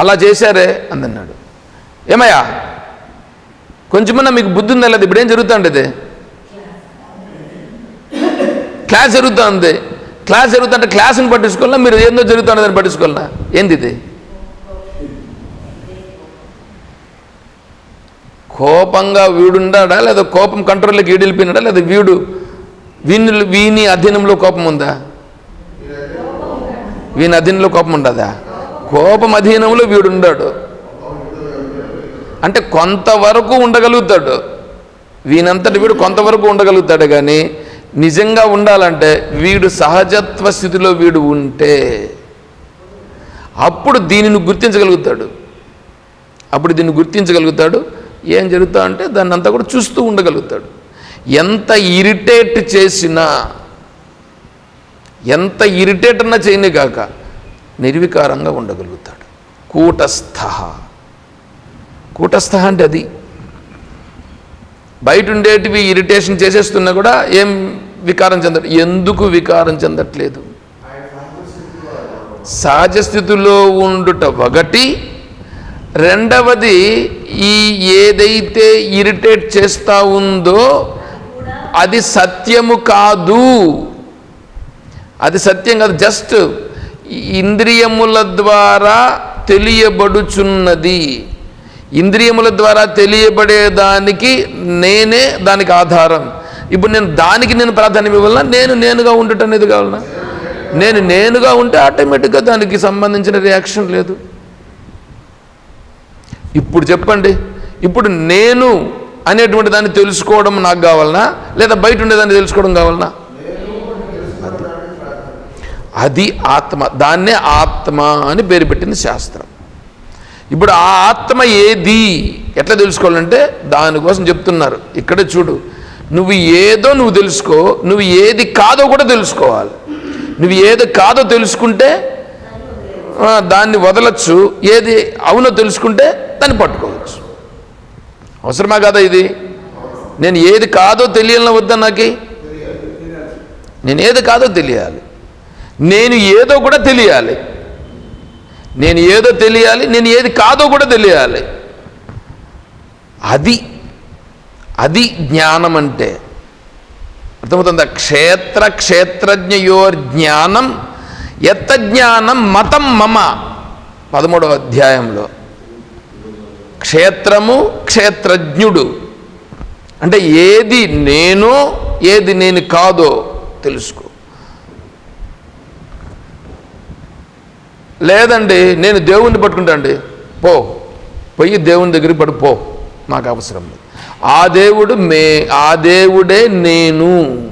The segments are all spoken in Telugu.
అలా చేశారే అందన్నాడు. ఏమయ్యా? కొంచెమన్నా మీకు బుద్ధి ఉందా లేదు? ఇప్పుడేం జరుగుతుండేది క్లాస్ జరుగుతుంది. క్లాస్ జరుగుతుంటే క్లాస్ని పట్టించుకోవాలా? మీరు ఏందో జరుగుతుందని పట్టించుకోవాలా? ఏంది ఇది? కోపంగా వీడున్నాడా లేదా కోపం కంట్రోల్లోకి వీడు లేదా వీడు వీని వీని అధీనంలో కోపం ఉందా? వీని అధీనంలో కోపం ఉండదా? కోపం అధీనంలో వీడుండాడు. అంటే కొంతవరకు ఉండగలుగుతాడు. వీనంతటి వీడు కొంతవరకు ఉండగలుగుతాడు కానీ నిజంగా ఉండాలంటే వీడు సహజత్వ స్థితిలో వీడు ఉంటే అప్పుడు దీనిని గుర్తించగలుగుతాడు. అప్పుడు దీన్ని గుర్తించగలుగుతాడు. ఏం జరుగుతా అంటే దాన్ని అంతా కూడా చూస్తూ ఉండగలుగుతాడు. ఎంత ఇరిటేట్ చేసినా ఎంత ఇరిటేట్ అన్నా చేయని కాక నిర్వికారంగా ఉండగలుగుతాడు. కూటస్థ. కూటస్థ అంటే అది. బయట ఉండేటివి ఇరిటేషన్ చేసేస్తున్నా కూడా ఏం వికారం చెందట ఎందుకు వికారం చెందట్లేదు? సహజ స్థితిలో ఉండుట ఒకటి. రెండవది ఈ ఏదైతే ఇరిటేట్ చేస్తూ ఉందో అది సత్యము కాదు. అది సత్యం కాదు జస్ట్ ఇంద్రియముల ద్వారా తెలియబడుచున్నది. ఇంద్రియముల ద్వారా తెలియబడేదానికి నేనే దానికి ఆధారం. ఇప్పుడు నేను దానికి నేను ప్రాధాన్యం ఇవ్వాలన్నా నేను నేనుగా ఉండటం అనేది కావాలన్నా? నేను నేనుగా ఉంటే ఆటోమేటిక్గా దానికి సంబంధించిన రియాక్షన్ లేదు. ఇప్పుడు చెప్పండి ఇప్పుడు నేను అనేటువంటి దాన్ని తెలుసుకోవడం నాకు కావాలనా లేదా బయట ఉండేదాన్ని తెలుసుకోవడం కావాలనా అది ఆత్మ. దాన్నే ఆత్మ అని పేరు పెట్టింది శాస్త్రం. ఇప్పుడు ఆ ఆత్మ ఏది? ఎట్లా తెలుసుకోవాలంటే దానికోసం చెప్తున్నారు. ఇక్కడే చూడు నువ్వు ఏదో నువ్వు తెలుసుకో నువ్వు ఏది కాదో కూడా తెలుసుకోవాలి. నువ్వు ఏది కాదో తెలుసుకుంటే దాన్ని వదలచ్చు. ఏది అవునో తెలుసుకుంటే దాన్ని పట్టుకోవచ్చు. అవసరమా కదా ఇది? నేను ఏది కాదో తెలియాలని వద్దా నాకు? నేను ఏది కాదో తెలియాలి. నేను ఏదో కూడా తెలియాలి. నేను ఏదో తెలియాలి నేను ఏది కాదో కూడా తెలియాలి. అది అది జ్ఞానం అంటే అర్థమవుతుందా? క్షేత్ర క్షేత్రజ్ఞయోర్ జ్ఞానం ఎత్త జ్ఞానం మతం మమ. పదమూడవ అధ్యాయంలో. క్షేత్రము క్షేత్రజ్ఞుడు. అంటే ఏది నేను ఏది నేను కాదో తెలుసుకో. లేదండి నేను దేవుణ్ణి పట్టుకుంటా అండి. పో. పోయి దేవుని దగ్గరికి పడు పో. నాకు అవసరం ఆ దేవుడు మే ఆ దేవుడే నేను.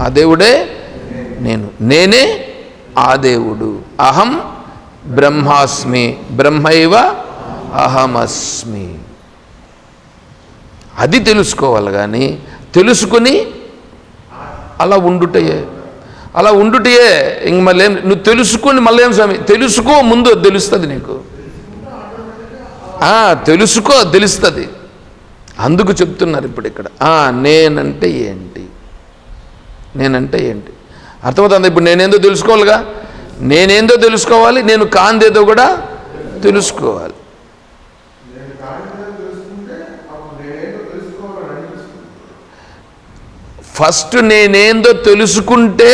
ఆ దేవుడే నేను. నేనే ఆ దేవుడు. అహం బ్రహ్మాస్మి. బ్రహ్మైవ అహమస్మి. అది తెలుసుకోవాలి కానీ తెలుసుకుని అలా ఉండుటయే. అలా ఉండుటియే ఇంక మళ్ళీ ఏం నువ్వు తెలుసుకుని మళ్ళీ ఏం స్వామి. తెలుసుకో ముందు తెలుస్తుంది నీకు. తెలుసుకో తెలుస్తుంది. అందుకు చెప్తున్నారు ఇప్పుడు ఇక్కడ. నేనంటే ఏంటి? నేనంటే ఏంటి? అర్థమవుతుంది? ఇప్పుడు నేనేందో తెలుసుకోవాలిగా? నేనేందో తెలుసుకోవాలి నేను కాందేదో కూడా తెలుసుకోవాలి. ఫస్ట్ నేనేందో తెలుసుకుంటే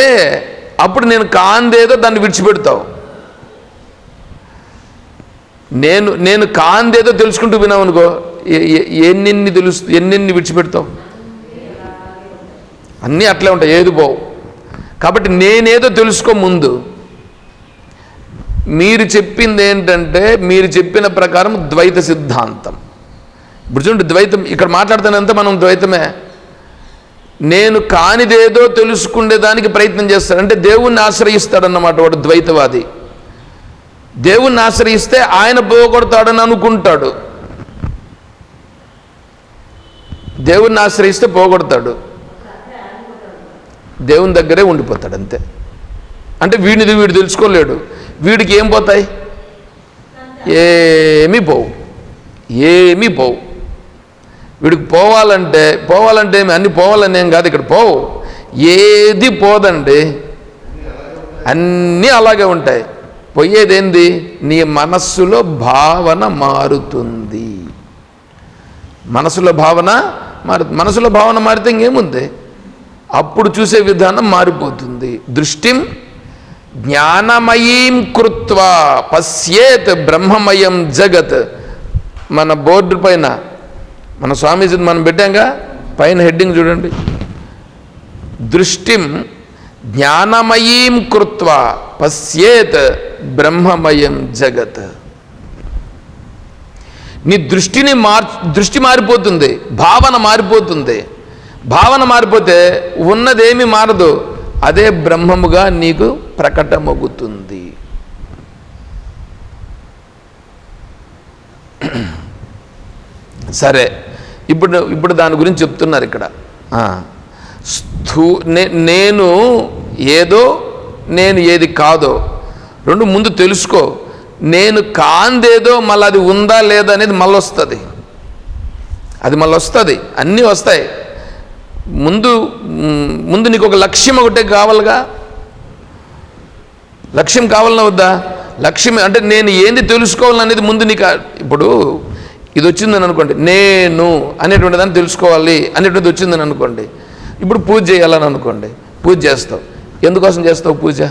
అప్పుడు నేను కాందేదో దాన్ని విడిచిపెడతావు. నేను నేను కాందేదో తెలుసుకుంటూ విన్నావు అనుకో ఎ- ఎన్నెన్ని తెలుసు ఎన్నెన్ని విడిచిపెడతావు? అన్నీ అట్లే ఉంటాయి ఏది పోవు. కాబట్టి నేనేదో తెలుసుకో ముందు. మీరు చెప్పింది ఏంటంటే మీరు చెప్పిన ప్రకారం ద్వైత సిద్ధాంతం. ఇప్పుడు చూడండి ద్వైతం ఇక్కడ మాట్లాడుతున్నంత మనం ద్వైతమే. నేను కానిదేదో తెలుసుకునేదానికి ప్రయత్నం చేస్తాడు అంటే దేవుణ్ణి ఆశ్రయిస్తాడన్నమాట వాడు ద్వైతవాది. దేవుణ్ణి ఆశ్రయిస్తే ఆయన పోగొడతాడని అనుకుంటాడు. దేవుణ్ణి ఆశ్రయిస్తే పోగొడతాడు. దేవుని దగ్గరే ఉండిపోతాడు అంతే. అంటే వీడిది వీడు తెలుసుకోలేడు. వీడికి ఏం పోతాయి? ఏమీ పోవు. ఏమీ పోవు. వీడికి పోవాలంటే పోవాలంటే ఏమి? అన్ని పోవాలని ఏం కాదు ఇక్కడ పోవు. ఏది పోదండి అన్నీ అలాగే ఉంటాయి. పోయేదేంది? నీ మనస్సులో భావన మారుతుంది. మనసులో భావన మారు మనసులో భావన మారితే ఇంకేముంది? అప్పుడు చూసే విధానం మారిపోతుంది. దృష్టిం జ్ఞానమయీం కృత్వా పశ్యేత్ బ్రహ్మమయం జగత్. మన బోర్డు పైన మన స్వామీజీని మనం పెట్టాంగా? పైన హెడ్డింగ్ చూడండి. దృష్టిం జ్ఞానమయీం కృత్వా పశ్యేత్ బ్రహ్మమయం జగత్. నీ దృష్టిని మార్ దృష్టి మారిపోతుంది భావన మారిపోతుంది. భావన మారిపోతే ఉన్నదేమి మారదు అదే బ్రహ్మముగా నీకు ప్రకటమగుతుంది. సరే. ఇప్పుడు ఇప్పుడు దాని గురించి చెప్తున్నారు ఇక్కడ. స్థూ నే- నేను ఏదో నేను ఏది కాదో రెండు ముందు తెలుసుకో. నేను కాందేదో మళ్ళీ అది ఉందా లేదా అనేది మళ్ళీ వస్తుంది. అది మళ్ళీ వస్తుంది. అన్నీ వస్తాయి. ముందు ముందు నీకు ఒక లక్ష్యం ఒకటే కావాలిగా? లక్ష్యం కావాలన్నా వద్దా? లక్ష్యం అంటే నేను ఏంది తెలుసుకోవాలనేది ముందు నీకు ఇప్పుడు ఇది వచ్చిందని అనుకోండి. నేను అనేటువంటి దాన్ని తెలుసుకోవాలి అనేటువంటిది వచ్చిందని అనుకోండి. ఇప్పుడు పూజ చేయాలని అనుకోండి. పూజ చేస్తావు. ఎందుకోసం చేస్తావు పూజ?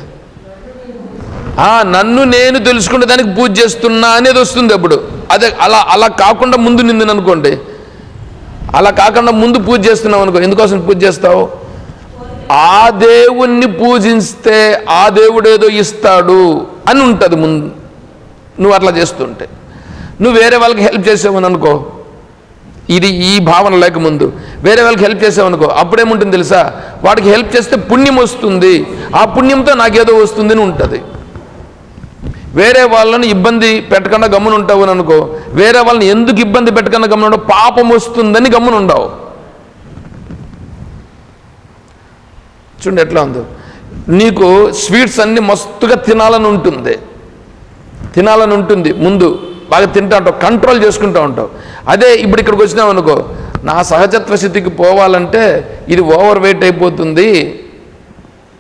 నన్ను నేను తెలుసుకునే దానికి పూజ చేస్తున్నా అనేది వస్తుంది అప్పుడు. అదే అలా అలా కాకుండా ముందు నిందని అనుకోండి. అలా కాకుండా ముందు పూజ చేస్తున్నావు అనుకో ఎందుకోసం పూజ చేస్తావు? ఆ దేవుణ్ణి పూజిస్తే ఆ దేవుడు ఏదో ఇస్తాడు అని ఉంటుంది ముందు. నువ్వు అట్లా చేస్తుంటే. నువ్వు వేరే వాళ్ళకి హెల్ప్ చేసావని అనుకో. ఇది ఈ భావన లేకముందు. వేరే వాళ్ళకి హెల్ప్ చేసావనుకో అప్పుడేముంటుంది తెలుసా? వాడికి హెల్ప్ చేస్తే పుణ్యం వస్తుంది. ఆ పుణ్యంతో నాకేదో వస్తుంది అని ఉంటుంది. వేరే వాళ్ళని ఇబ్బంది పెట్టకుండా గమ్మున ఉంటావు అని అనుకో. వేరే వాళ్ళని ఎందుకు ఇబ్బంది పెట్టకుండా గమ్మున ఉండవు పాపం వస్తుందని గమ్మున ఉండవు చూడండి ఎట్లా ఉందో. నీకు స్వీట్స్ అన్ని మస్తుగా తినాలని ఉంటుంది. తినాలని ఉంటుంది. ముందు బాగా తింటా ఉంటావు కంట్రోల్ చేసుకుంటూ ఉంటావు. అదే ఇప్పుడు ఇక్కడికి వచ్చినావు అనుకో నా సహజత్వ స్థితికి పోవాలంటే ఇది ఓవర్ వెయిట్ అయిపోతుంది.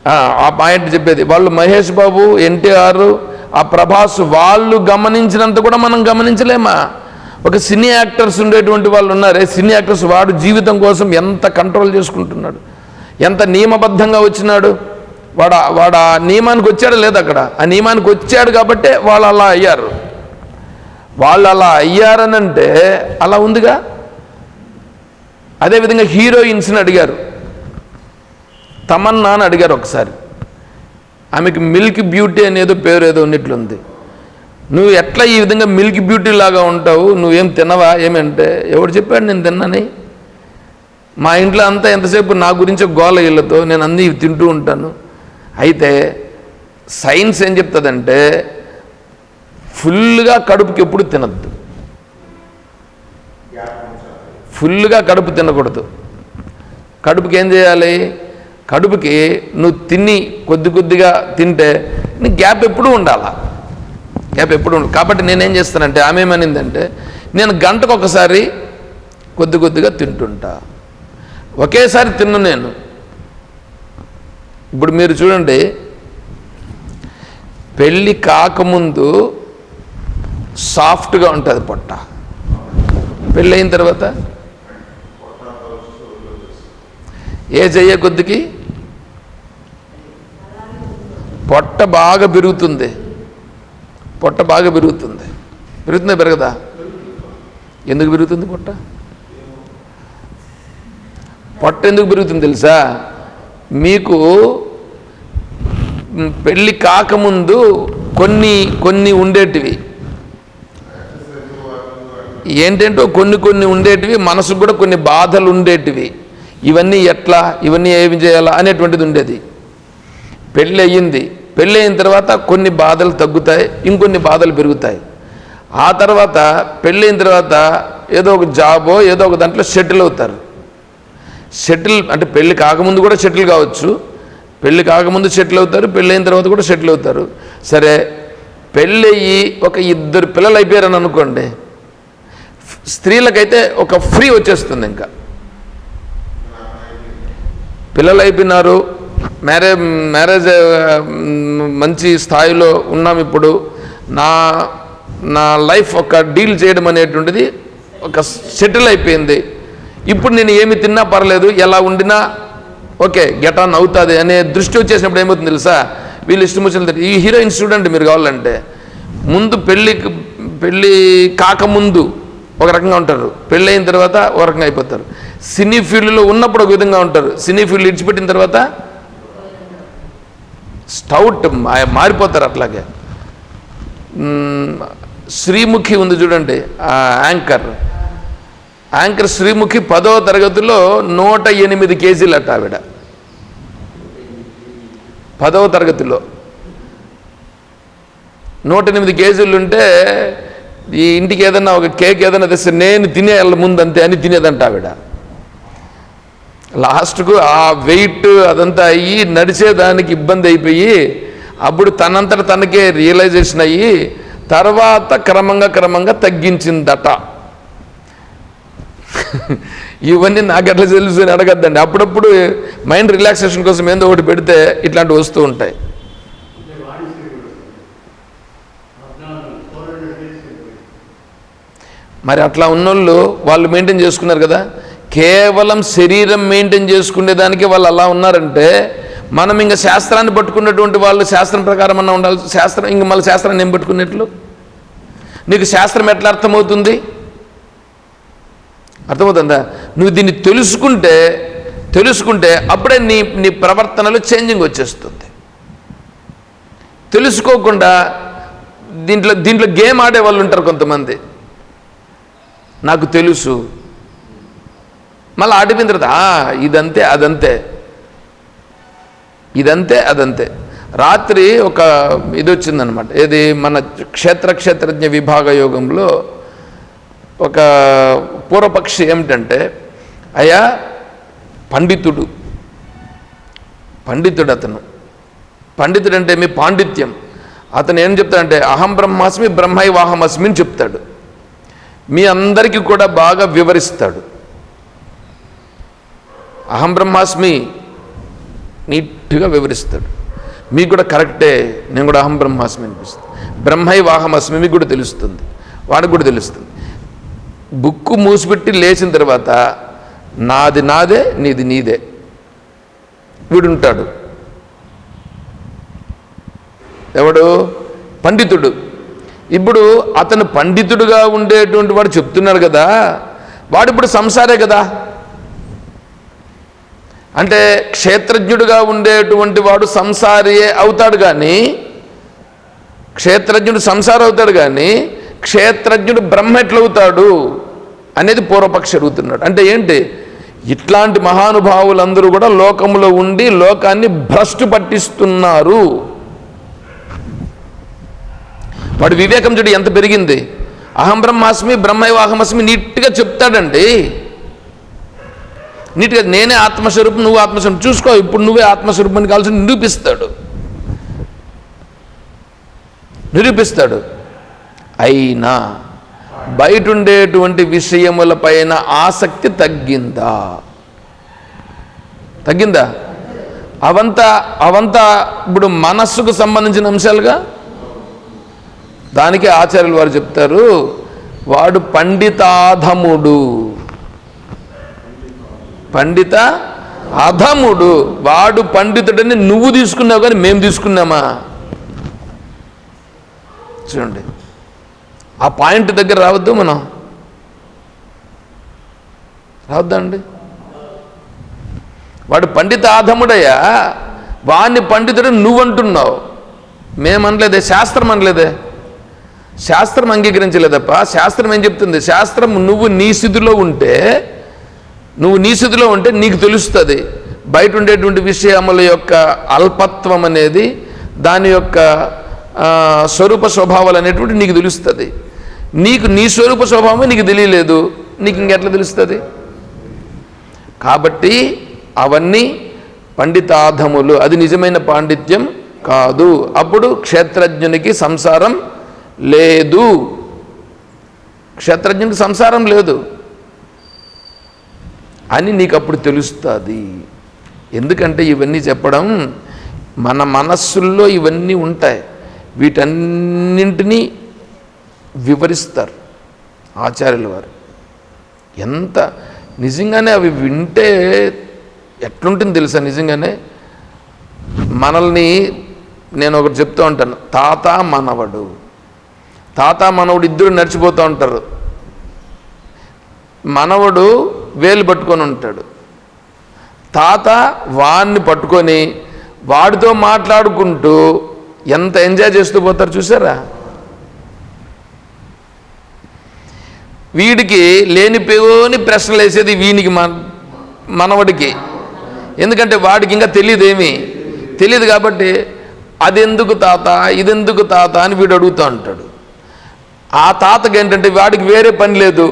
ఆ, పాయింట్ చెప్పేది. వాళ్ళు మహేష్ బాబు ఎన్టీఆర్ ఆ ప్రభాస్ వాళ్ళు గమనించినంత కూడా మనం గమనించలేమా? ఒక సినీ యాక్టర్స్ ఉండేటువంటి వాళ్ళు ఉన్నారే. సినీ యాక్టర్స్ వాడు జీవితం కోసం ఎంత కంట్రోల్ చేసుకుంటున్నాడు? ఎంత నియమబద్ధంగా వచ్చినాడు? వాడు వాడు ఆ నియమానికి వచ్చాడు లేదు అక్కడ? ఆ నియమానికి వచ్చాడు కాబట్టే వాళ్ళు అలా అయ్యారు. వాళ్ళు అలా అయ్యారనంటే అలా ఉందిగా? అదేవిధంగా హీరోయిన్స్ని అడిగారు. తమన్నా అని అడిగారు ఒకసారి. ఆమెకి మిల్క్ బ్యూటీ అనేదో పేరు ఏదో ఉన్నట్లుంది. నువ్వు ఎట్లా ఈ విధంగా మిల్క్ బ్యూటీ లాగా ఉంటావు? నువ్వేం తినవా? ఏమంటే ఎవడు చెప్పాడు నేను తిన్నాని? మా ఇంట్లో అంతా ఎంతసేపు నా గురించి గోల ఇళ్ళతో నేను అన్నీ తింటూ ఉంటాను. అయితే సైన్స్ ఏం చెప్తుందంటే ఫుల్గా కడుపుకి ఎప్పుడు తినద్దు. ఫుల్గా కడుపు తినకూడదు. కడుపుకి ఏం చేయాలి? కడుపుకి నువ్వు తిని కొద్ది కొద్దిగా తింటే నీకు గ్యాప్ ఎప్పుడూ ఉండాలా. గ్యాప్ ఎప్పుడు ఉండాలి. కాబట్టి నేనేం చేస్తానంటే ఆమె ఏమనిందంటే నేను గంటకు ఒకసారి కొద్ది కొద్దిగా తింటుంటా. ఒకేసారి తిన్ను నేను. ఇప్పుడు మీరు చూడండి పెళ్ళి కాకముందు సాఫ్ట్గా ఉంటుంది పొట్ట. పెళ్ళయిన తర్వాత? ఏజ్ అయ్యే కొద్దికి? పొట్ట బాగా పెరుగుతుంది. పొట్ట బాగా పెరుగుతుంది. పెరుగుతుందా పెరగదా? ఎందుకు పెరుగుతుంది పొట్ట? పొట్ట ఎందుకు పెరుగుతుంది తెలుసా? మీకు పెళ్ళి కాకముందు కొన్ని కొన్ని ఉండేటివి. ఏంటంటో కొన్ని కొన్ని ఉండేటివి మనసుకు కూడా కొన్ని బాధలు ఉండేటివి. ఇవన్నీ ఎట్లా ఇవన్నీ ఏమి చేయాలా అనేటువంటిది ఉండేది. పెళ్ళి అయ్యింది. పెళ్ళి అయిన తర్వాత కొన్ని బాధలు తగ్గుతాయి ఇంకొన్ని బాధలు పెరుగుతాయి. ఆ తర్వాత పెళ్ళి అయిన తర్వాత ఏదో ఒక జాబో ఏదో ఒక దాంట్లో సెటిల్ అవుతారు. సెటిల్ అంటే పెళ్ళి కాకముందు కూడా సెటిల్ కావచ్చు. పెళ్ళి కాకముందు సెటిల్ అవుతారు పెళ్ళి అయిన తర్వాత కూడా సెటిల్ అవుతారు. సరే పెళ్ళయ్యి ఒక ఇద్దరు పిల్లలు అయిపోయారని అనుకోండి. స్త్రీలకైతే ఒక ఫ్రీ వచ్చేస్తుంది ఇంకా. పిల్లలు అయిపోయినారు మ్యారేజ్ మ్యారేజ్ మంచి స్థాయిలో ఉన్నాం ఇప్పుడు. నా నా లైఫ్ ఒక డీల్ చేయడం అనేటువంటిది ఒక సెటిల్ అయిపోయింది. ఇప్పుడు నేను ఏమి తిన్నా పర్లేదు ఎలా ఉండినా ఓకే గెట్ ఆన్ అవుతుంది అనే దృష్టి వచ్చేసినప్పుడు ఏమవుతుంది తెలుసా? వీళ్ళు ఇష్టం వచ్చిన ఈ హీరోయిన్ చూడండి మీరు కావాలంటే ముందు పెళ్ళికి పెళ్ళి కాకముందు ఒక రకంగా ఉంటారు. పెళ్ళైన తర్వాత ఒక రకంగా అయిపోతారు. సినీ ఫీల్డ్లో ఉన్నప్పుడు ఒక విధంగా ఉంటారు. సినీ ఫీల్డ్ ఇడిచిపెట్టిన తర్వాత స్టౌట్ మారిపోతారు అట్లాగే. శ్రీముఖి ఉంది చూడండి ఆ యాంకర్. యాంకర్ శ్రీముఖి పదవ తరగతిలో నూట ఎనిమిది కేజీలట ఆవిడ. పదవ తరగతిలో. నూట ఎనిమిది కేజీలు ఉంటే ఈ ఇంటికి ఏదన్నా ఒక కేక్ ఏదైనా తెస్తే నేను తినే ముందు అంతే అని తినేదంట ఆవిడ. లాస్ట్కు ఆ వెయిట్ అదంతా అయ్యి నడిచేదానికి ఇబ్బంది అయిపోయి అప్పుడు తనంతట తనకే రియలైజేషన్ అయ్యి తర్వాత క్రమంగా క్రమంగా తగ్గించిందట. ఇవన్నీ నాకు ఎట్లా తెలుసు అని అడగద్దండి. అప్పుడప్పుడు మైండ్ రిలాక్సేషన్ కోసం ఏందో ఒకటి పెడితే ఇట్లాంటివి వస్తూ ఉంటాయి. మరి అట్లా ఉన్నోళ్ళు వాళ్ళు మెయింటైన్ చేసుకున్నారు కదా. కేవలం శరీరం మెయింటైన్ చేసుకునే దానికి వాళ్ళు అలా ఉన్నారంటే మనం ఇంకా శాస్త్రాన్ని పట్టుకున్నటువంటి వాళ్ళు శాస్త్రం ప్రకారం అన్న ఉండాలి. శాస్త్రం ఇంక మళ్ళీ శాస్త్రాన్ని ఏం పట్టుకున్నట్లు? నీకు శాస్త్రం ఎట్లా అర్థమవుతుంది? అర్థమవుతుందా? నువ్వు దీన్ని తెలుసుకుంటే తెలుసుకుంటే అప్పుడే నీ నీ ప్రవర్తనలో చేంజింగ్ వచ్చేస్తుంది. తెలుసుకోకుండా దీంట్లో దీంట్లో గేమ్ ఆడే వాళ్ళు ఉంటారు కొంతమంది. నాకు తెలుసు. మళ్ళీ ఆడిపోయిన తర్వాత ఇదంతే అదంతే. ఇదంతే అదంతే. రాత్రి ఒక ఇది వచ్చిందనమాట ఏది? మన క్షేత్ర క్షేత్రజ్ఞ విభాగ యోగంలో ఒక పూర్వపక్షి ఏమిటంటే అయ్యా పండితుడు. పండితుడు అతను. పండితుడు అంటే మీ పాండిత్యం. అతను ఏం చెప్తాడంటే అహం బ్రహ్మాస్మి బ్రహ్మైవాహమస్మి అని చెప్తాడు. మీ అందరికీ కూడా బాగా వివరిస్తాడు. అహం బ్రహ్మాస్మి నీట్గా వివరిస్తాడు. మీకు కూడా కరెక్టే నేను కూడా అహం బ్రహ్మాస్మి అనిపిస్తుంది. బ్రహ్మై వాహమస్మి మీకు కూడా తెలుస్తుంది. వాడికి కూడా తెలుస్తుంది. బుక్కు మూసిపెట్టి లేచిన తర్వాత నాది నాదే నీది నీదే. వీడుంటాడు. ఎవడు? పండితుడు. ఇప్పుడు అతను పండితుడుగా ఉండేటువంటి వాడు చెప్తున్నారు కదా వాడు ఇప్పుడు సంసారే కదా? అంటే క్షేత్రజ్ఞుడుగా ఉండేటువంటి వాడు సంసారియే అవుతాడు కానీ క్షేత్రజ్ఞుడు సంసారం అవుతాడు కానీ క్షేత్రజ్ఞుడు బ్రహ్మ ఎట్లవుతాడు అనేది పూర్వపక్షి అడుగుతున్నాడు. అంటే ఏంటి? ఇట్లాంటి మహానుభావులందరూ కూడా లోకంలో ఉండి లోకాన్ని భ్రష్టు పట్టిస్తున్నారు. వాడు వివేకం చూడు ఎంత పెరిగింది. అహం బ్రహ్మాస్మి బ్రహ్మైవాహమస్మి నీట్గా చెప్తాడండి. నీట్గా నేనే ఆత్మస్వరూపం నువ్వు ఆత్మస్వరూపం. చూసుకో ఇప్పుడు నువ్వే ఆత్మస్వరూపం కావాల్సి నిరూపిస్తాడు. నిరూపిస్తాడు. అయినా బయట ఉండేటువంటి విషయముల పైన ఆసక్తి తగ్గిందా? తగ్గిందా? అవంతా అవంతా ఇప్పుడు మనస్సుకు సంబంధించిన అంశాలుగా? దానికి ఆచార్యులు వారు చెప్తారు వాడు పండితాధముడు. పండిత అధముడు. వాడు పండితుడని నువ్వు తీసుకున్నావు కానీ మేము తీసుకున్నామా? చూడండి. ఆ పాయింట్ దగ్గర రావద్దు మనం. రావద్దా అండి? వాడు పండిత ఆధముడయ్యా వాణ్ణి పండితుడు నువ్వు అంటున్నావు మేమనలేదే శాస్త్రం అనలేదే. శాస్త్రం అంగీకరించలేదప్ప శాస్త్రం ఏం చెప్తుంది? శాస్త్రం నువ్వు నీ స్థితిలో ఉంటే నువ్వు నీ స్థితిలో ఉంటే నీకు తెలుస్తుంది. బయట ఉండేటువంటి విషయముల యొక్క అల్పత్వం అనేది దాని యొక్క స్వరూప స్వభావాలు అనేటువంటి నీకు తెలుస్తుంది. నీకు నీ స్వరూప స్వభావమే నీకు తెలియలేదు. నీకు ఇంకెట్లా తెలుస్తుంది? కాబట్టి అవన్నీ పండితాధములు. అది నిజమైన పాండిత్యం కాదు. అప్పుడు క్షేత్రజ్ఞునికి సంసారం లేదు. క్షేత్రజ్ఞునికి సంసారం లేదు. అని నీకు అప్పుడు తెలుస్తుంది. ఎందుకంటే ఇవన్నీ చెప్పడం మన మనస్సుల్లో ఇవన్నీ ఉంటాయి. వీటన్నింటినీ వివరిస్తారు ఆచార్యుల వారు. ఎంత నిజంగానే అవి వింటే ఎట్లుంటుంది తెలుసా నిజంగానే? మనల్ని నేను ఒకటి చెప్తూ ఉంటాను తాత మనవడు. తాత మనవడు ఇద్దరు నడిచిపోతూ ఉంటారు. మనవడు వేలు పట్టుకొని ఉంటాడు. తాత వాన్ని పట్టుకొని వాడితో మాట్లాడుకుంటూ ఎంత ఎంజాయ్ చేస్తూ పోతారు చూసారా? వీడికి లేనిపోని ప్రశ్నలు వేసేది వీనికి మన మనవడికి. ఎందుకంటే వాడికి ఇంకా తెలియదు ఏమి? తెలియదు కాబట్టి అదెందుకు తాత ఇదెందుకు తాత అని వీడు అడుగుతూ ఉంటాడు. ఆ తాతకి ఏంటంటే వాడికి వేరే పని లేదు.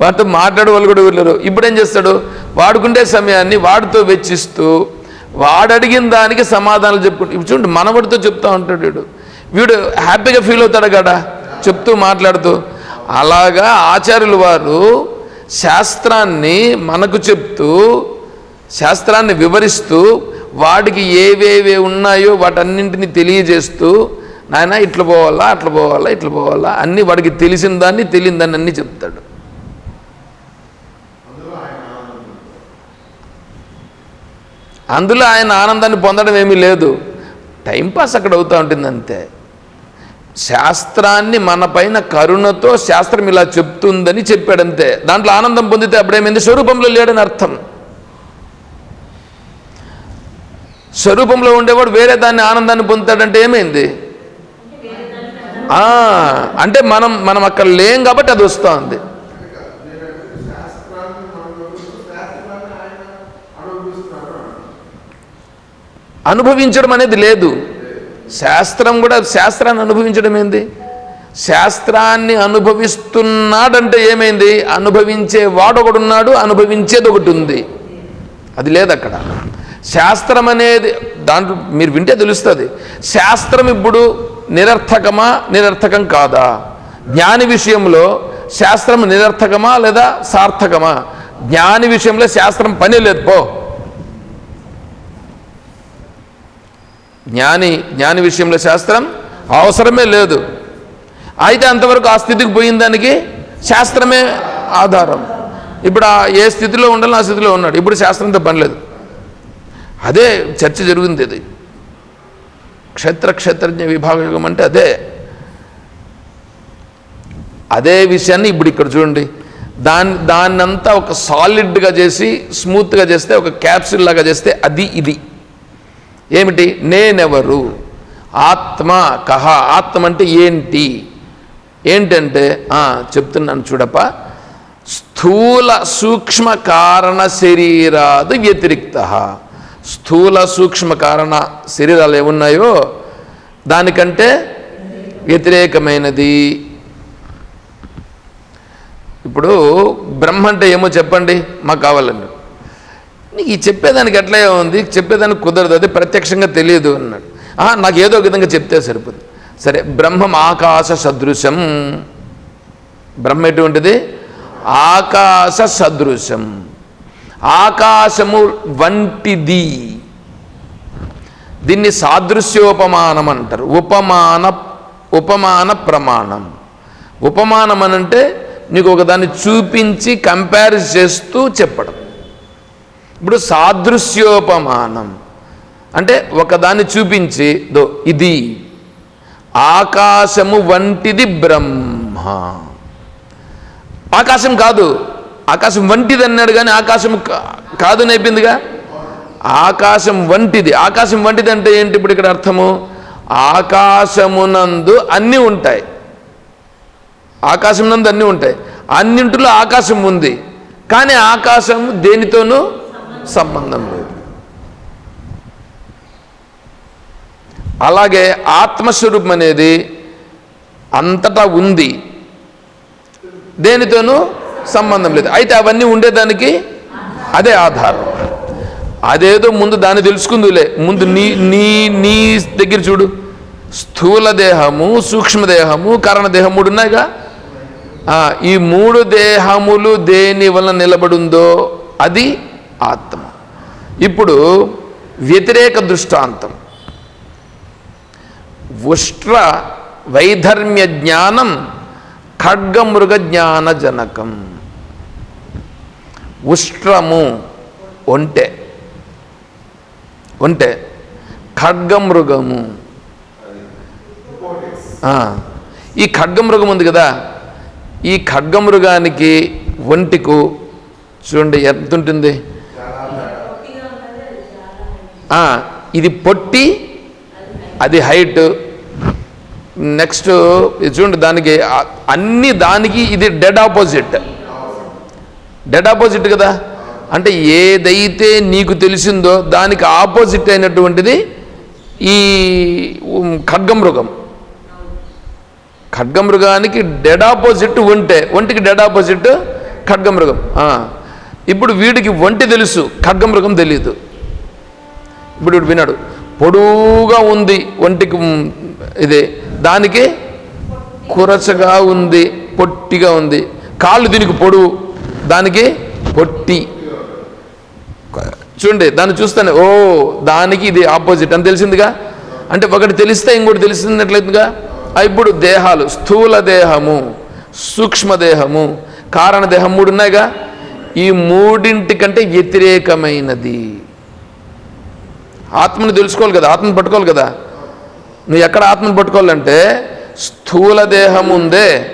వాటితో మాట్లాడే వాళ్ళు కూడా వెళ్ళరు ఇప్పుడు ఏం చేస్తాడు? వాడుకుండే సమయాన్ని వాడితో వెచ్చిస్తూ వాడు అడిగిన దానికి సమాధానాలు చెప్పుకుంటూ ఇప్పుడు చూడండి మనవడితో చెప్తా ఉంటాడు వీడు. వీడు హ్యాపీగా ఫీల్ అవుతాడు కదా చెప్తూ మాట్లాడుతూ. అలాగా ఆచార్యులు వారు శాస్త్రాన్ని మనకు చెప్తూ శాస్త్రాన్ని వివరిస్తూ వాడికి ఏవేవి ఉన్నాయో వాటన్నింటినీ తెలియజేస్తూ నాయన ఇట్లా పోవాలా అట్లా పోవాలా ఇట్లా పోవాలా? అన్నీ వాడికి తెలిసిన దాన్ని తెలియని దాన్ని అన్నీ చెప్తాడు. అందులో ఆయన ఆనందాన్ని పొందడం ఏమీ లేదు. టైంపాస్ అక్కడ అవుతూ ఉంటుంది అంతే. శాస్త్రాన్ని మన పైన కరుణతో శాస్త్రం ఇలా చెప్తుందని చెప్పాడంతే దాంట్లో ఆనందం పొందితే అప్పుడేమైంది స్వరూపంలో లేడని అర్థం. స్వరూపంలో ఉండేవాడు వేరే దాన్ని ఆనందాన్ని పొందుతాడంటే ఏమైంది? అంటే మనం మనం అక్కడ లేం కాబట్టి అది వస్తుంది. అనుభవించడం అనేది లేదు. శాస్త్రం కూడా శాస్త్రాన్ని అనుభవించడం ఏంది? శాస్త్రాన్ని అనుభవిస్తున్నాడంటే ఏమైంది? అనుభవించే వాడు ఒకడు ఉన్నాడు అనుభవించేది ఒకటి ఉంది అది లేదు అక్కడ శాస్త్రం అనేది దాంట్లో మీరు వింటే తెలుస్తుంది. శాస్త్రం ఇప్పుడు నిరర్థకమా నిరర్థకం కాదా? జ్ఞాని విషయంలో శాస్త్రం నిరర్థకమా లేదా సార్థకమా? జ్ఞాని విషయంలో శాస్త్రం పని లేదు పో. జ్ఞాని జ్ఞాని విషయంలో శాస్త్రం అవసరమే లేదు. అయితే అంతవరకు ఆ స్థితికి పోయిన దానికి శాస్త్రమే ఆధారం. ఇప్పుడు ఆ ఏ స్థితిలో ఉండాలో ఆ స్థితిలో ఉన్నాడు. ఇప్పుడు శాస్త్రంతో పని లేదు. అదే చర్చ జరిగింది ఇది. క్షేత్ర క్షేత్రజ్ఞ విభాగం అంటే అదే. అదే విషయాన్ని ఇప్పుడు ఇక్కడ చూడండి. దాన్ని దాన్నంతా ఒక సాలిడ్గా చేసి స్మూత్గా చేస్తే ఒక క్యాప్సిల్ లాగా చేస్తే అది ఇది. ఏమిటి? నేనెవరు? ఆత్మ కహ. ఆత్మ అంటే ఏంటి? ఏంటంటే చెప్తున్నాను చూడప్ప. స్థూల సూక్ష్మ కారణ శరీరాదు వ్యతిరిక్త. స్థూల సూక్ష్మ కారణ శరీరాలు ఏమున్నాయో? దానికంటే వ్యతిరేకమైనది. ఇప్పుడు బ్రహ్మ అంటే ఏమో చెప్పండి మాకు కావాలండి. నీకు ఈ చెప్పేదానికి ఎట్లా ఉంది చెప్పేదానికి కుదరదు అది ప్రత్యక్షంగా తెలియదు అన్నాడు. నాకు ఏదో ఒక విధంగా చెప్తే సరిపోదు. సరే బ్రహ్మం ఆకాశ సదృశం. బ్రహ్మ ఎటువంటిది? ఆకాశ సదృశం. ఆకాశము వంటిది. దీన్ని సాదృశ్యోపమానం అంటారు. ఉపమాన ఉపమాన ప్రమాణం. ఉపమానం అనంటే నీకు ఒకదాన్ని చూపించి కంపేర్ చేస్తూ చెప్పడం. ఇప్పుడు సాదృశ్యోపమానం. అంటే ఒకదాన్ని చూపించి దో ఇది. ఆకాశము వంటిది బ్రహ్మ. ఆకాశం కాదు. ఆకాశం వంటిది అన్నాడు కానీ ఆకాశం కా- కాదు అయిపోయిందిగా? ఆకాశం వంటిది. ఆకాశం వంటిది అంటే ఏంటి ఇప్పుడు ఇక్కడ అర్థము? ఆకాశమునందు అన్నీ ఉంటాయి. ఆకాశం నందు అన్నీ ఉంటాయి. అన్నింటిలో ఆకాశం ఉంది. కానీ ఆకాశం దేనితోనూ సంబంధం లేదు. అలాగే ఆత్మస్వరూపం అనేది అంతటా ఉంది. దేనితోనూ సంబంధం లేదు. అయితే అవన్నీ ఉండేదానికి అదే ఆధారం. అదేదో ముందు దాన్ని తెలుసుకుందులే. ముందు నీ నీ నీ దగ్గర చూడు. స్థూల దేహము సూక్ష్మదేహము కారణదేహం మూడు ఉన్నాయిగా? ఈ మూడు దేహములు దేని వలన నిలబడిందో అది ఆత్మ. ఇప్పుడు వ్యతిరేక దృష్టాంతం. ఉష్ట్ర వైధర్మ్య జ్ఞానం ఖడ్గమృగ జ్ఞానజనకం. ఉష్ట్రము ఒంటె. ఒంటె. ఖడ్గమృగము. ఈ ఖడ్గమృగం ఉంది కదా ఈ ఖడ్గమృగానికి ఒంటికు చూడండి ఎంత ఉంటుంది? ఇది పొట్టి అది హైట్. నెక్స్ట్ ఇది చూడండి దానికి అన్ని దానికి ఇది డెడ్ ఆపోజిట్. డెడ్ ఆపోజిట్ కదా. అంటే ఏదైతే నీకు తెలిసిందో దానికి ఆపోజిట్ అయినటువంటిది ఈ ఖడ్గమృగం ఖడ్గమృగానికి డెడ్ ఆపోజిట్ ఒంటే ఒంటికి డెడ్ ఆపోజిట్ ఖడ్గమృగం ఇప్పుడు వీడికి ఒంటి తెలుసు ఖడ్గమృగం తెలియదు ఇప్పుడు వీడు విన్నాడు పొడువుగా ఉంది ఒంటికి ఇది దానికి కురచగా ఉంది పొట్టిగా ఉంది కాళ్ళు దీనికి పొడువు. దానికి పొట్టి. చూడండి దాన్ని చూస్తాను ఓ దానికి ఇది ఆపోజిట్ అని తెలిసిందిగా? అంటే ఒకటి తెలిస్తే ఇంకోటి తెలిసినట్లయితుందిగా? ఇప్పుడు దేహాలు స్థూల దేహము సూక్ష్మదేహము కారణదేహం కారణ దేహం మూడు ఉన్నాయిగా? ఈ మూడింటి కంటే వ్యతిరేకమైనది. ఆత్మని తెలుసుకోవాలి కదా ఆత్మని పట్టుకోవాలి కదా? నువ్వు ఎక్కడ ఆత్మని పట్టుకోవాలంటే స్థూల దేహం ఉందే.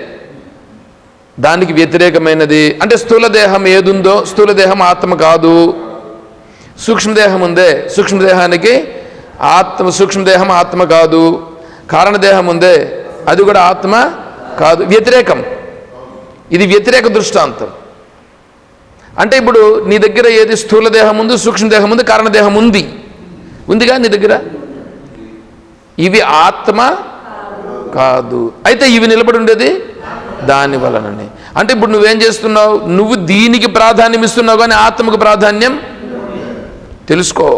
దానికి వ్యతిరేకమైనది. అంటే స్థూలదేహం ఏదుందో స్థూలదేహం ఆత్మ కాదు. సూక్ష్మదేహం ఉందే సూక్ష్మదేహానికి ఆత్మ సూక్ష్మదేహం ఆత్మ కాదు. కారణదేహం ఉందే అది కూడా ఆత్మ కాదు. వ్యతిరేకం. ఇది వ్యతిరేక దృష్టాంతం. అంటే ఇప్పుడు నీ దగ్గర ఏది స్థూల దేహం ఉంది సూక్ష్మదేహం ఉంది కారణదేహం ఉంది ఉందిగా నీ దగ్గర? ఇవి ఆత్మ కాదు. అయితే ఇవి నిలబడి ఉండేది దాని వలననే. అంటే ఇప్పుడు నువ్వేం చేస్తున్నావు? నువ్వు దీనికి ప్రాధాన్యం ఇస్తున్నావు కానీ ఆత్మకు ప్రాధాన్యం తెలుసుకో.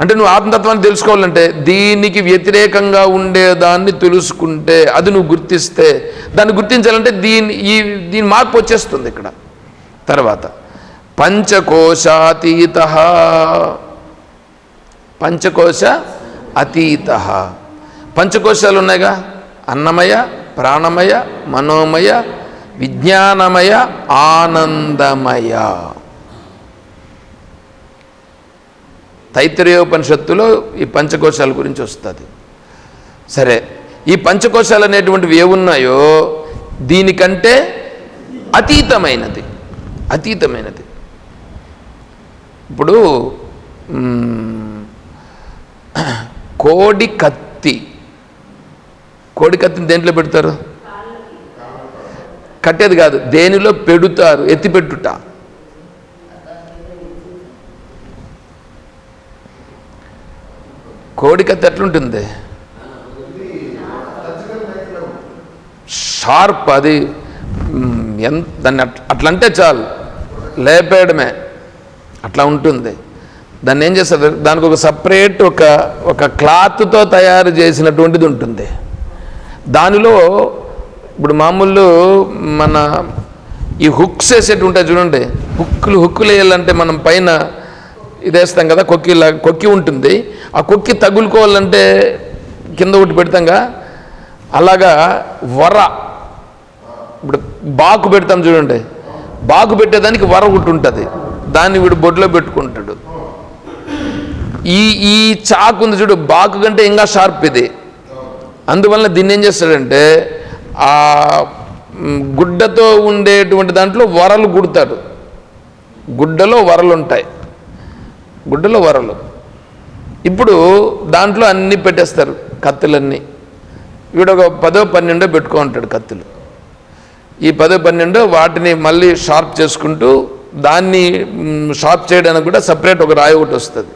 అంటే నువ్వు ఆత్మతత్వాన్ని తెలుసుకోవాలంటే దీనికి వ్యతిరేకంగా ఉండేదాన్ని తెలుసుకుంటే అది నువ్వు గుర్తిస్తే దాన్ని గుర్తించాలంటే దీని ఈ దీని మార్పు వచ్చేస్తుంది ఇక్కడ. తర్వాత పంచకోశాతీత. పంచకోశ అతీత పంచకోశాలు ఉన్నాయిగా అన్నమయ ప్రాణమయ మనోమయ విజ్ఞానమయ ఆనందమయ. తైత్రయోపనిషత్తులో ఈ పంచకోశాల గురించి వస్తుంది. సరే ఈ పంచకోశాలు అనేటువంటివి ఏమున్నాయో దీనికంటే అతీతమైనది. అతీతమైనది. ఇప్పుడు కోడి కత్తి కోడి కత్తిని దేంట్లో పెడతారు? కట్టేది కాదు దేనిలో పెడుతారు? ఎత్తి పెట్టుట. కోడి కత్తి ఎట్లుంటుంది? షార్ప్ అది ఎంత దాన్ని అట్- అట్లంటే చాలు. లేపేయడమే. అట్లా ఉంటుంది. దాన్ని ఏం చేస్తారు? దానికి ఒక సపరేట్ ఒక ఒక క్లాత్తో తయారు చేసినటువంటిది ఉంటుంది. దానిలో ఇప్పుడు మామూలు మన ఈ హుక్స్ వేసేట్టు ఉంటాయి చూడండి. హుక్కులు హుక్కులు వేయాలంటే మనం పైన ఇదేస్తాం కదా కొక్కిలా కొక్కి ఉంటుంది. ఆ కొక్కి తగులుకోవాలంటే కింద ఒకటి పెడతాంగా అలాగా వర. ఇప్పుడు బాకు పెడతాం చూడండి. బాకు పెట్టేదానికి వర ఒకటి ఉంటుంది. దాన్ని వీడు బొడ్లో పెట్టుకుంటాడు. ఈ ఈ చాకు ఉంది చూడు బాకు కంటే ఇంకా షార్ప్ ఇది. అందువల్ల దీన్ని ఏం చేస్తాడంటే ఆ గుడ్డతో ఉండేటువంటి దాంట్లో వరలు గుడతాడు గుడ్డలో వరలు ఉంటాయి గుడ్డలో వరలు. ఇప్పుడు దాంట్లో అన్నీ పెట్టేస్తారు కత్తులన్నీ. వీడు ఒక పదో పన్నెండో పెట్టుకో ఉంటాడు కత్తులు. ఈ పదో పన్నెండో వాటిని మళ్ళీ షార్ప్ చేసుకుంటూ దాన్ని షార్ప్ చేయడానికి కూడా సపరేట్ ఒక రాయి ఒకటి వస్తుంది.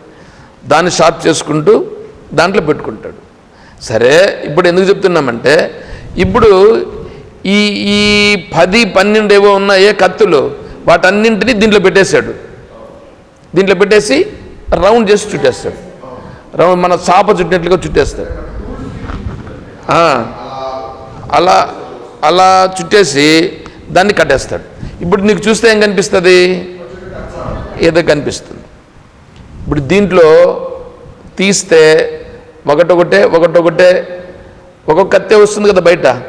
దాన్ని షార్ప్ చేసుకుంటూ దాంట్లో పెట్టుకుంటాడు. సరే ఇప్పుడు ఎందుకు చెప్తున్నామంటే ఇప్పుడు ఈ ఈ పది పన్నెండు ఏవో ఉన్నాయే కత్తులు వాటన్నింటినీ దీంట్లో పెట్టేశాడు. దీంట్లో పెట్టేసి రౌండ్ చేసి చుట్టేస్తాడు. రౌండ్ మన చాప చుట్టినట్లుగా చుట్టేస్తాడు. అలా అలా చుట్టేసి దాన్ని కట్టేస్తాడు. ఇప్పుడు నీకు చూస్తే ఏం కనిపిస్తుంది? ఏదో కనిపిస్తుంది. ఇప్పుడు దీంట్లో తీస్తే ఒకటొకటే ఒకటొకటే ఒక్కొక్క కత్తె వస్తుంది కదా బయట.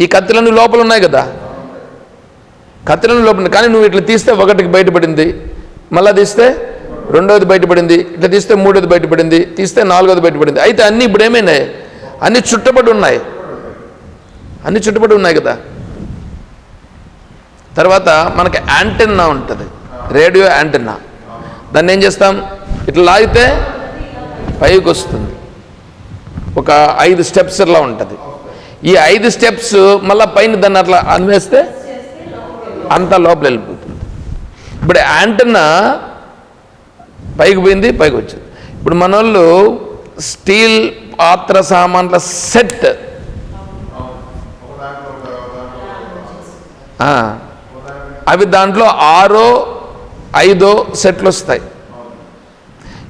ఈ కత్తులన్నీ లోపల ఉన్నాయి కదా. కత్తెలను లోపల కానీ నువ్వు ఇట్లా తీస్తే ఒకటికి బయటపడింది మళ్ళీ తీస్తే రెండోది బయటపడింది ఇట్లా తీస్తే మూడోది బయటపడింది తీస్తే నాలుగోది బయటపడింది. అయితే అన్నీ ఇప్పుడు ఏమైనాయి? అన్నీ చుట్టబడి ఉన్నాయి. అన్నీ చుట్టుపడి ఉన్నాయి కదా. తర్వాత మనకి యాంటెన్నా ఉంటుంది. Radio antenna. దాన్ని ఏం చేస్తాం? ఇట్లా లాగితే పైకి వస్తుంది. ఒక ఐదు స్టెప్స్ ఇలా ఉంటుంది. ఈ ఐదు స్టెప్స్ మళ్ళీ పైన దాన్ని అట్లా అనివేస్తే అంతా లోపల వెళ్ళిపోతుంది. ఇప్పుడు యాంటన్నా పైకి పోయింది పైకి వచ్చింది. ఇప్పుడు మన వాళ్ళు స్టీల్ పాత్ర సామాన్ల సెట్. అవి దాంట్లో ఆరో ఐదో సెట్లు వస్తాయి.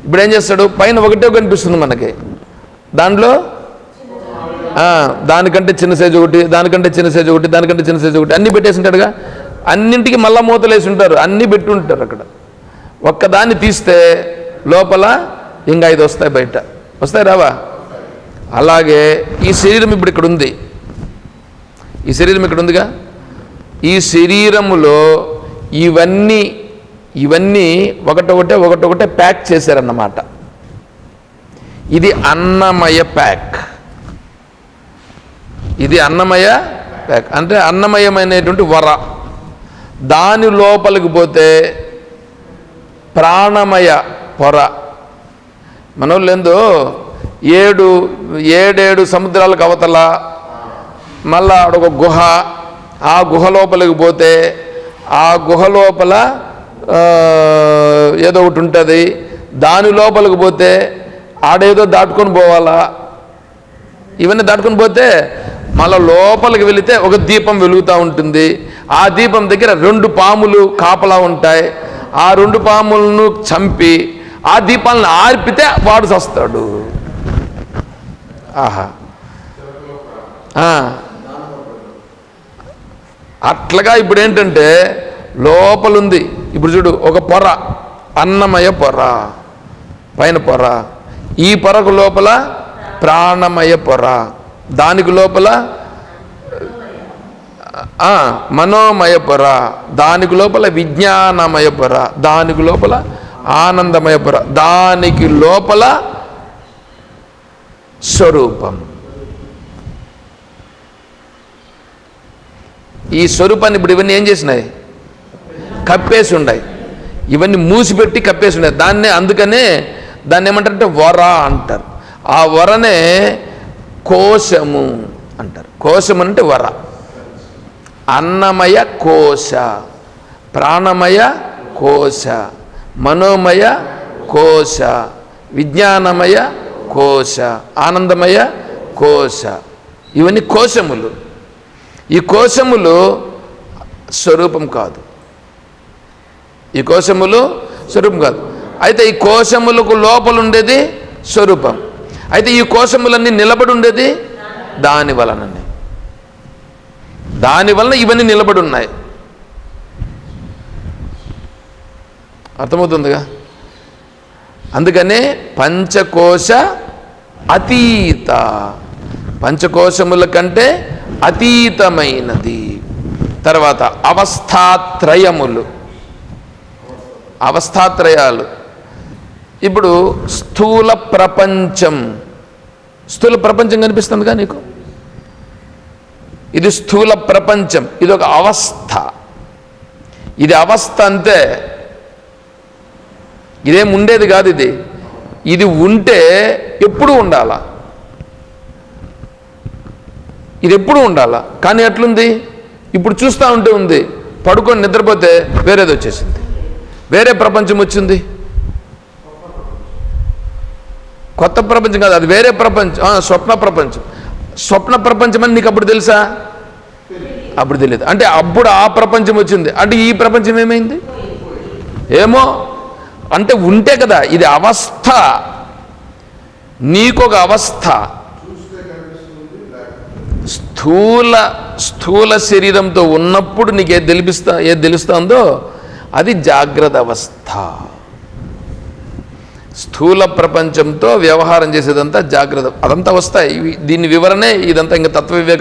ఇప్పుడు ఏం చేస్తాడు? పైన ఒకటే కనిపిస్తుంది మనకి. దాంట్లో? దానికంటే చిన్న సైజు ఒకటి దానికంటే చిన్న సైజు ఒకటి దానికంటే చిన్న సైజు ఒకటి అన్నీ పెట్టేసి ఉంటాడుగా? అన్నింటికి మళ్ళా మూతలేసి ఉంటారు అన్నీ పెట్టి ఉంటారు అక్కడ. ఒక్కదాన్ని తీస్తే లోపల ఇంకా ఐదు వస్తాయి బయట. వస్తాయి రావా? అలాగే ఈ శరీరం ఇప్పుడు ఇక్కడ ఉంది. ఈ శరీరం ఇక్కడ ఉందిగా? ఈ శరీరములో ఇవన్నీ ఇవన్నీ ఒకటొకటే ఒకటొకటే ప్యాక్ చేశారన్నమాట. ఇది అన్నమయ ప్యాక్. ఇది అన్నమయ ప్యాక్. అంటే అన్నమయమైనటువంటి వర. దాని లోపలికి పోతే ప్రాణమయ పొర. మనోళ్ళు ఏడు ఏడేడు సముద్రాలకు అవతల మళ్ళా ఒక గుహ. ఆ గుహ లోపలికి పోతే ఆ గుహ లోపల ఏదో ఒకటి ఉంటుంది. దాని లోపలికి పోతే ఆడేదో దాటుకొని పోవాలా? ఇవన్నీ దాటుకొని పోతే మళ్ళీ లోపలికి వెళితే ఒక దీపం వెలుగుతూ ఉంటుంది. ఆ దీపం దగ్గర రెండు పాములు కాపలా ఉంటాయి. ఆ రెండు పాములను చంపి ఆ దీపాలను ఆర్పితే వాడు చస్తాడు. ఆహా. అట్లగా అట్లాగా ఇప్పుడు ఏంటంటే లోపలుంది. ఇప్పుడు చూడు ఒక పొర అన్నమయ పొర పైన పొర. ఈ పొరకు లోపల ప్రాణమయ పొర. దానికి లోపల మనోమయ పొర. దానికి లోపల విజ్ఞానమయ పొర. దానికి లోపల ఆనందమయ పొర. దానికి లోపల స్వరూపం. ఈ స్వరూపాన్ని ఇప్పుడు ఇవన్నీ ఏం చేసినాయి? కప్పేసి ఉన్నాయి ఇవన్నీ మూసిపెట్టి కప్పేసి ఉన్నాయి దాన్నే అందుకనే దాన్ని ఏమంటారంటే వర అంటారు. ఆ వరనే కోశము అంటారు. కోశం అంటే వర. అన్నమయ కోశ ప్రాణమయ కోశ మనోమయ కోశ విజ్ఞానమయ కోశ ఆనందమయ కోశ. ఇవన్నీ కోశములు. ఈ కోశములు స్వరూపం కాదు. ఈ కోశములు స్వరూపం కాదు. అయితే ఈ కోశములకు లోపల ఉండేది స్వరూపం. అయితే ఈ కోశములన్నీ నిలబడి ఉండేది దాని వలననే. దాని వలన ఇవన్నీ నిలబడి ఉన్నాయి. అర్థమవుతుందిగా? అందుకనే పంచకోశ అతీత. పంచకోశముల కంటే అతీతమైనది. తర్వాత అవస్థాత్రయములు. అవస్థాత్రయాలు. ఇప్పుడు స్థూల ప్రపంచం. స్థూల ప్రపంచం కనిపిస్తుందిగా నీకు? ఇది స్థూల ప్రపంచం. ఇది ఒక అవస్థ. ఇది అవస్థ అంతే ఇదేం ఉండేది కాదు ఇది. ఇది ఉంటే ఎప్పుడు ఉండాలా? ఇది ఎప్పుడు ఉండాలా? కానీ ఎట్లుంది? ఇప్పుడు చూస్తూ ఉంటే ఉంది. పడుకొని నిద్రపోతే వేరేది వచ్చేసింది. వేరే ప్రపంచం వచ్చింది. కొత్త ప్రపంచం కాదు అది వేరే ప్రపంచం. స్వప్న ప్రపంచం. స్వప్న ప్రపంచం అని నీకు అప్పుడు తెలుసా? అప్పుడు తెలియదు. అంటే అప్పుడు ఆ ప్రపంచం వచ్చింది. అంటే ఈ ప్రపంచం ఏమైంది? ఏమో? అంటే ఉంటే కదా ఇది అవస్థ. నీకొక అవస్థ. స్థూల స్థూల శరీరంతో ఉన్నప్పుడు నీకు ఏది తెలిపిస్తా ఏది తెలుస్తుందో? అది జాగ్రత్త అవస్థ. స్థూల ప్రపంచంతో వ్యవహారం చేసేదంతా జాగ్రత్త. అదంతా వస్తాయి. దీని వివరణే ఇదంతా ఇంకా తత్వ వివేక